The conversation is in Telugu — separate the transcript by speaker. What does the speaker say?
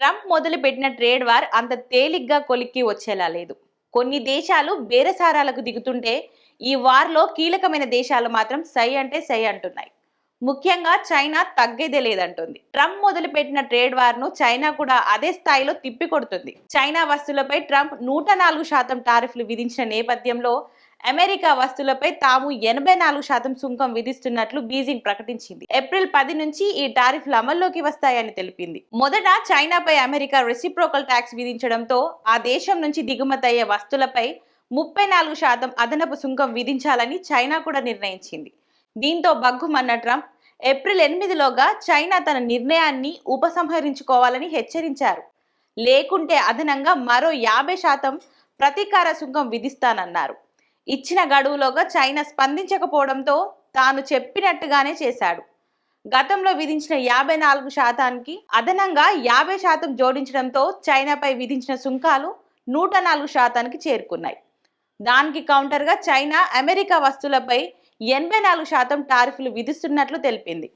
Speaker 1: ట్రంప్ మొదలుపెట్టిన ట్రేడ్ వార్ అంత తేలిగ్గా కొలిక్కి వచ్చేలా లేదు. కొన్ని దేశాలు బేరసారాలకు దిగుతుంటే ఈ వార్లో కీలకమైన దేశాలు మాత్రం సై అంటే సై అంటున్నాయి. ముఖ్యంగా చైనా తగ్గేదే లేదంటుంది. ట్రంప్ మొదలుపెట్టిన ట్రేడ్ వార్ను చైనా కూడా అదే స్థాయిలో తిప్పికొడుతుంది. చైనా వస్తువులపై ట్రంప్ నూట నాలుగు శాతం టారిఫ్లు విధించిన నేపథ్యంలో అమెరికా వస్తువులపై తాము ఎనభై నాలుగు శాతం సుంకం విధిస్తున్నట్లు బీజింగ్ ప్రకటించింది. ఏప్రిల్ పది నుంచి ఈ టారిఫ్లు అమల్లోకి వస్తాయని తెలిపింది. మొదట చైనాపై అమెరికా రెసిప్రోకల్ ట్యాక్స్ విధించడంతో ఆ దేశం నుంచి దిగుమతి అయ్యే వస్తువులపై ముప్పై నాలుగు శాతం అదనపు సుంకం విధించాలని చైనా కూడా నిర్ణయించింది. దీంతో బగ్గుమన్న ట్రంప్ ఏప్రిల్ ఎనిమిదిలోగా చైనా తన నిర్ణయాన్ని ఉపసంహరించుకోవాలని హెచ్చరించారు. లేకుంటే అదనంగా మరో యాభై శాతం ప్రతీకార సుంకం విధిస్తానన్నారు. ఇచ్చిన గడువులోగా చైనా స్పందించకపోవడంతో తాను చెప్పినట్టుగానే చేశాడు. గతంలో విధించిన యాభై నాలుగు శాతానికి అదనంగా యాభై శాతం జోడించడంతో చైనాపై విధించిన సుంకాలు నూట నాలుగు శాతానికి చేరుకున్నాయి. దానికి కౌంటర్గా చైనా అమెరికా వస్తువులపై ఎనభై నాలుగు శాతం టారిఫ్లు విధిస్తున్నట్లు తెలిపింది.